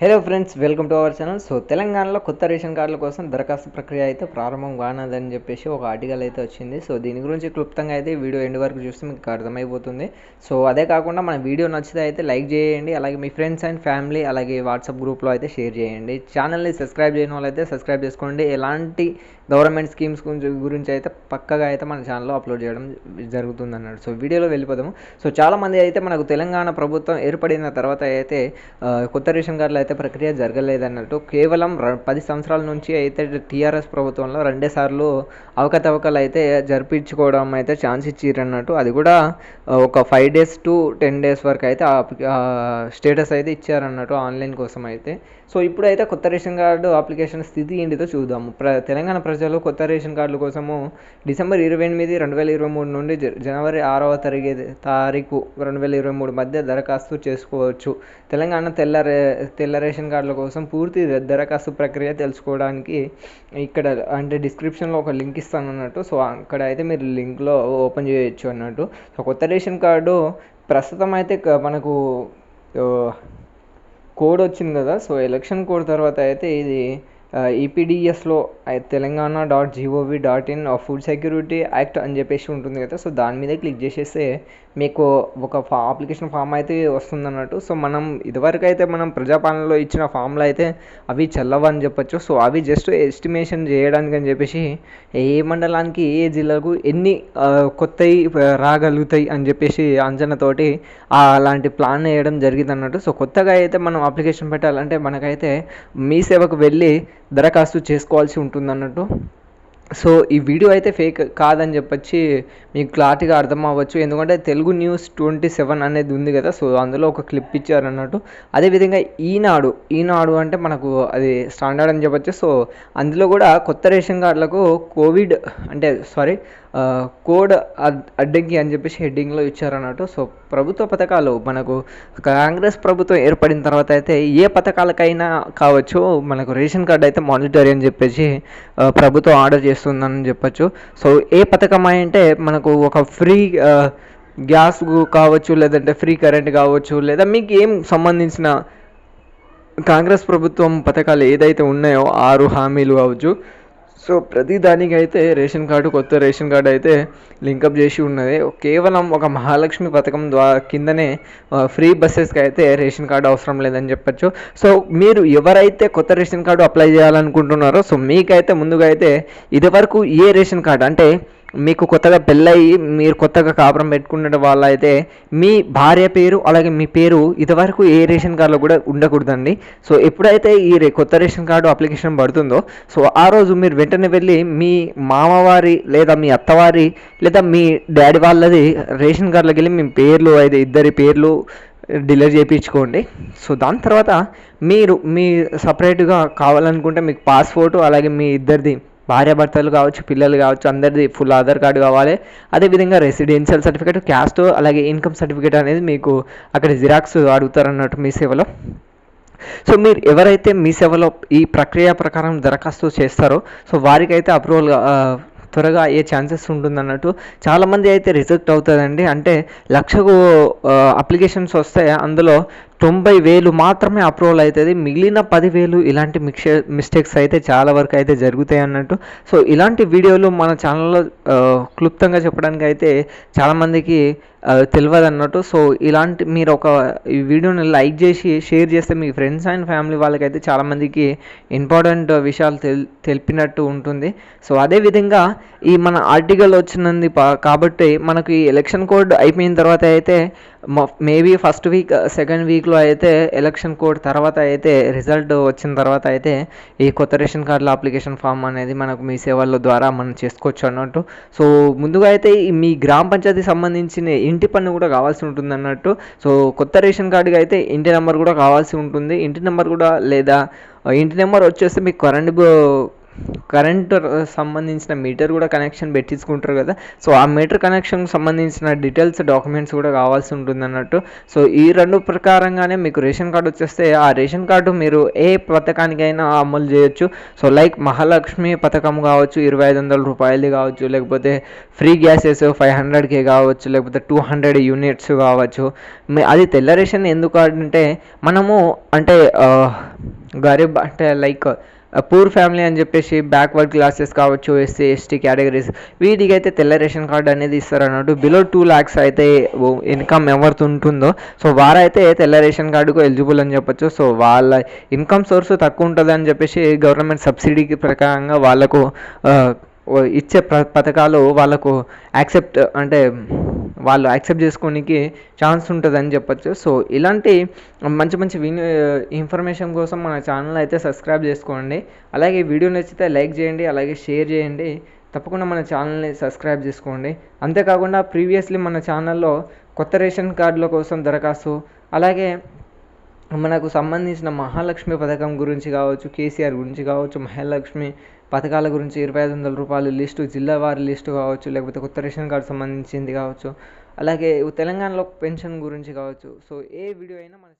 Hello friends welcome to our channel. So తెలంగాణలో కొత్త ration కార్డుల కోసం దరఖాస్తు ప్రక్రియ అయితే ప్రారంభం కానదని చెప్పేసి ఒక ఆర్టికల్ అయితే వచ్చింది. సో దీని గురించి క్లుప్తంగా అయితే వీడియో ఎండ్ వరకు చూస్తే మీకు అర్థమైపోతుంది. సో అదే కాకుండా మన వీడియో నచ్చితే అయితే లైక్ చేయండి. అలాగే మీ ఫ్రెండ్స్ అండ్ ఫ్యామిలీ అలాగే వాట్సాప్ గ్రూప్లో అయితే షేర్ చేయండి. ఛానల్ని సబ్స్క్రైబ్ చేయని వాళ్ళైతే సబ్స్క్రైబ్ చేసుకోండి. ఎలాంటి గవర్నమెంట్ స్కీమ్స్ గురించి గురించి అయితే పక్కగా అయితే మన ఛానల్లో అప్లోడ్ చేయడం జరుగుతుంది అన్నాడు సో వీడియోలో వెళ్ళిపోదాము. సో చాలామంది అయితే మనకు తెలంగాణ ప్రభుత్వం ఏర్పడిన తర్వాత అయితే కొత్త రేషన్ కార్డులు అయితే ప్రక్రియ జరగలేదన్నట్టు కేవలం పది సంవత్సరాల నుంచి అయితే టీఆర్ఎస్ ప్రభుత్వంలో రెండే సార్లు అవకతవకలు అయితే జరిపించుకోవడం అయితే ఛాన్స్ ఇచ్చిరన్నట్టు అది కూడా ఒక five days to ten days వరకు అయితే స్టేటస్ అయితే ఇచ్చారన్నట్టు ఆన్లైన్ కోసం అయితే. సో ఇప్పుడైతే కొత్త రేషన్ కార్డు అప్లికేషన్ స్థితి ఏంటిదో చూద్దాము. ప్ర తెలంగాణ ప్రజలు కొత్త రేషన్ కార్డుల కోసము డిసెంబర్ ఇరవై ఎనిమిది రెండు వేల ఇరవై మూడు నుండి జ- జనవరి ఆరవ తరగతి తారీఖు రెండు వేల ఇరవై మూడు మధ్య దరఖాస్తు చేసుకోవచ్చు. తెలంగాణ తెల్ల రే తెల్ల రేషన్ కార్డుల కోసం పూర్తి దరఖాస్తు ప్రక్రియ తెలుసుకోవడానికి ఇక్కడ అంటే డిస్క్రిప్షన్లో ఒక లింక్ ఇస్తాను అన్నట్టు. సో అక్కడ అయితే మీరు లింక్లో ఓపెన్ చేయొచ్చు అన్నట్టు. సో కొత్త రేషన్ కార్డు ప్రస్తుతం అయితే మనకు కోడ్ వచ్చింది కదా. సో ఎలక్షన్ కోడ్ తర్వాత అయితే ఇది ఈపీడిఎస్లో Telangana dot GOV dot in food security act అని చెప్పేసి ఉంటుంది కదా. సో దాని మీద క్లిక్ చేసేస్తే మీకు ఒక ఫా అప్లికేషన్ ఫామ్ అయితే వస్తుంది అన్నట్టు సో మనం ఇదివరకు అయితే మనం ప్రజాపాలనలో ఇచ్చిన ఫామ్లు అయితే అవి చల్లవని చెప్పొచ్చు. సో అవి జస్ట్ ఎస్టిమేషన్ చేయడానికి అని చెప్పేసి ఏ మండలానికి ఏ జిల్లాకు ఎన్ని కొత్తవి రాగలుగుతాయి అని చెప్పేసి అంచనాతోటి అలాంటి ప్లాన్ వేయడం జరిగింది అన్నట్టు సో కొత్తగా అయితే మనం అప్లికేషన్ పెట్టాలంటే మనకైతే మీ సేవకు వెళ్ళి దరఖాస్తు చేసుకోవాల్సి ఉంటుంది అన్నట్టు సో ఈ వీడియో అయితే ఫేక్ కాదని చెప్పొచ్చి మీకు క్లారిటీగా అర్థం అవ్వచ్చు ఎందుకంటే తెలుగు న్యూస్ ట్వంటీ సెవెన్ అనేది ఉంది కదా సో అందులో ఒక క్లిప్ ఇచ్చారు అన్నట్టు అదేవిధంగా ఈనాడు ఈనాడు అంటే మనకు అది స్టాండర్డ్ అని చెప్పొచ్చు. సో అందులో కూడా కొత్త రేషన్ కార్డులకు కోవిడ్ అంటే సారీ కోడ్ అడ్- అడ్డంకి అని చెప్పేసి హెడ్డింగ్లో ఇచ్చారన్నట్టు. సో ప్రభుత్వ పథకాలు మనకు కాంగ్రెస్ ప్రభుత్వం ఏర్పడిన తర్వాత అయితే ఏ పథకాలకైనా కావచ్చు మనకు రేషన్ కార్డు అయితే మానిటరీ అని చెప్పేసి ప్రభుత్వం ఆర్డర్ చేస్తుందని చెప్పొచ్చు. సో ఏ పథకం అంటే మనకు ఒక ఫ్రీ గ్యాస్ కావచ్చు లేదంటే ఫ్రీ కరెంట్ కావచ్చు లేదా మీకు ఏం సంబంధించిన కాంగ్రెస్ ప్రభుత్వం పథకాలు ఏదైతే ఉన్నాయో ఆరు హామీలు కావచ్చు సో ప్రతి దానికి అయితే రేషన్ కార్డు కొత్త రేషన్ కార్డు అయితే లింకప్ చేసి ఉన్నది. కేవలం ఒక మహాలక్ష్మి పథకం ద్వారా కిందనే ఫ్రీ బస్సెస్కి అయితే రేషన్ కార్డు అవసరం లేదని చెప్పచ్చు. సో మీరు ఎవరైతే కొత్త రేషన్ కార్డు అప్లై చేయాలనుకుంటున్నారో సో మీకైతే ముందుగా అయితే ఇదివరకు ఏ రేషన్ కార్డు అంటే మీకు కొత్తగా పెళ్ళయి మీరు కొత్తగా కాపురం పెట్టుకున్న వాళ్ళైతే మీ భార్య పేరు అలాగే మీ పేరు ఇదివరకు ఏ రేషన్ కార్డులో కూడా ఉండకూడదండి. సో ఎప్పుడైతే ఈ రే కొత్త రేషన్ కార్డు అప్లికేషన్ పడుతుందో సో ఆ రోజు మీరు వెంటనే వెళ్ళి మీ మామవారి లేదా మీ అత్తవారి లేదా మీ డాడీ వాళ్ళది రేషన్ కార్డులోకి వెళ్ళి మీ పేర్లు అయితే ఇద్దరి పేర్లు డిలీట్ చేయించుకోండి. సో దాని తర్వాత మీరు మీ సపరేట్గా కావాలనుకుంటే మీకు పాస్పోర్టు అలాగే మీ ఇద్దరిది భార్యాభర్తలు కావచ్చు పిల్లలు కావచ్చు అందరిది ఫుల్ ఆధార్ కార్డు కావాలి. అదేవిధంగా రెసిడెన్షియల్ సర్టిఫికేట్ క్యాస్ట్ అలాగే ఇన్కమ్ సర్టిఫికేట్ అనేది మీకు అక్కడ జిరాక్స్ అడుగుతారన్నట్టు మీ సేవలో. సో మీరు ఎవరైతే మీ సేవలో ఈ ప్రక్రియ ప్రకారం దరఖాస్తు చేస్తారో సో వారికైతే అప్రూవల్ త్వరగా అయ్యే ఛాన్సెస్ ఉంటుంది అన్నట్టు చాలామంది అయితే రిజెక్ట్ అవుతుందండి అంటే లక్షకు అప్లికేషన్స్ వస్తాయి? అందులో తొంభై వేలు మాత్రమే అప్రూవల్ అవుతుంది. మిగిలిన పదివేలు ఇలాంటి మిక్షే మిస్టేక్స్ అయితే చాలా వరకు అయితే జరుగుతాయి అన్నట్టు. సో ఇలాంటి వీడియోలు మన ఛానల్లో క్లుప్తంగా చెప్పడానికి అయితే చాలామందికి తెలియదు అన్నట్టు సో ఇలాంటి మీరు ఒక ఈ వీడియోని లైక్ చేసి షేర్ చేస్తే మీ ఫ్రెండ్స్ అండ్ ఫ్యామిలీ వాళ్ళకైతే చాలామందికి ఇంపార్టెంట్ విషయాలు తెల్ తెలిపినట్టు ఉంటుంది. సో అదేవిధంగా ఈ మన ఆర్టికల్ వచ్చినది పా- కాబట్టి మనకు ఈ ఎలక్షన్ కోడ్ అయిపోయిన తర్వాత అయితే మేబీ ఫస్ట్ వీక్ సెకండ్ వీక్లో అయితే ఎలక్షన్ కోడ్ తర్వాత అయితే రిజల్ట్ వచ్చిన తర్వాత అయితే ఈ కొత్త రేషన్ కార్డుల అప్లికేషన్ ఫామ్ అనేది మనకు మీ సేవల ద్వారా మనం చేసుకోవచ్చు అన్నట్టు. సో ముందుగా అయితే మీ గ్రామ పంచాయతీ సంబంధించిన ఇంటి పన్ను కూడా కావాల్సి ఉంటుంది అన్నట్టు. సో కొత్త రేషన్ కార్డుకి అయితే ఇంటి నెంబర్ కూడా కావాల్సి ఉంటుంది. ఇంటి నెంబర్ కూడా లేదా uh, ఇంటి నెంబర్ వచ్చేస్తే మీకు కరెంట్ కరెంట్ సంబంధించిన మీటర్ కూడా కనెక్షన్ పెట్టించుకుంటారు కదా. సో ఆ మీటర్ కనెక్షన్కి సంబంధించిన డీటెయిల్స్ డాక్యుమెంట్స్ కూడా కావాల్సి ఉంటుంది అన్నట్టు సో ఈ రెండు ప్రకారంగానే మీకు రేషన్ కార్డు వచ్చేస్తే ఆ రేషన్ కార్డు మీరు ఏ పథకానికైనా అమలు చేయొచ్చు. సో లైక్ మహాలక్ష్మి పథకం కావచ్చు ఇరవై ఐదు వందల రూపాయలది కావచ్చు లేకపోతే ఫ్రీ గ్యాసెస్ ఫైవ్ హండ్రెడ్కి కావచ్చు లేకపోతే టూ హండ్రెడ్ యూనిట్స్ కావచ్చు. అది తెల్ల రేషన్ ఎందుకు అంటే మనము అంటే గరీబ్ అంటే లైక్ పూర్ ఫ్యామిలీ అని చెప్పేసి బ్యాక్వర్డ్ క్లాసెస్ కావచ్చు ఎస్సీ ఎస్టీ కేటగిరీస్ వీటికి అయితే తెల్ల రేషన్ కార్డు అనేది ఇస్తారు అన్నట్టు బిలో టూ ల్యాక్స్ అయితే ఇన్కమ్ ఎవరితో ఉంటుందో సో వారైతే తెల్ల రేషన్ కార్డుకు ఎలిజిబుల్ అని చెప్పొచ్చు. సో వాళ్ళ ఇన్కమ్ సోర్స్ తక్కువ ఉంటుంది అని చెప్పేసి గవర్నమెంట్ సబ్సిడీకి ప్రకారంగా వాళ్ళకు ఇచ్చే ప్ర పథకాలు వాళ్ళకు యాక్సెప్ట్ అంటే వాళ్ళు యాక్సెప్ట్ చేసుకోనికి ఛాన్స్ ఉంటుందని చెప్పొచ్చు. సో ఇలాంటి మంచి మంచి విన్ ఇన్ఫర్మేషన్ కోసం మన ఛానల్ అయితే సబ్స్క్రైబ్ చేసుకోండి. అలాగే వీడియో నచ్చితే లైక్ చేయండి అలాగే షేర్ చేయండి. తప్పకుండా మన ఛానల్ని సబ్స్క్రైబ్ చేసుకోండి. అంతేకాకుండా ప్రీవియస్లీ మన ఛానల్లో కొత్త రేషన్ కార్డుల కోసం దరఖాస్తు అలాగే మనకు సంబంధించిన మహాలక్ష్మి పథకం గురించి కావచ్చు కేసీఆర్ గురించి కావచ్చు మహాలక్ష్మి పథకాల గురించి ఇరవై ఐదు వందల రూపాయలు లిస్టు జిల్లా వారి లిస్టు కావచ్చు లేకపోతే కొత్త రేషన్ కార్డు సంబంధించింది కావచ్చు. అలాగే తెలంగాణలో పెన్షన్ గురించి కావచ్చు. సో ఏ వీడియో అయినా మన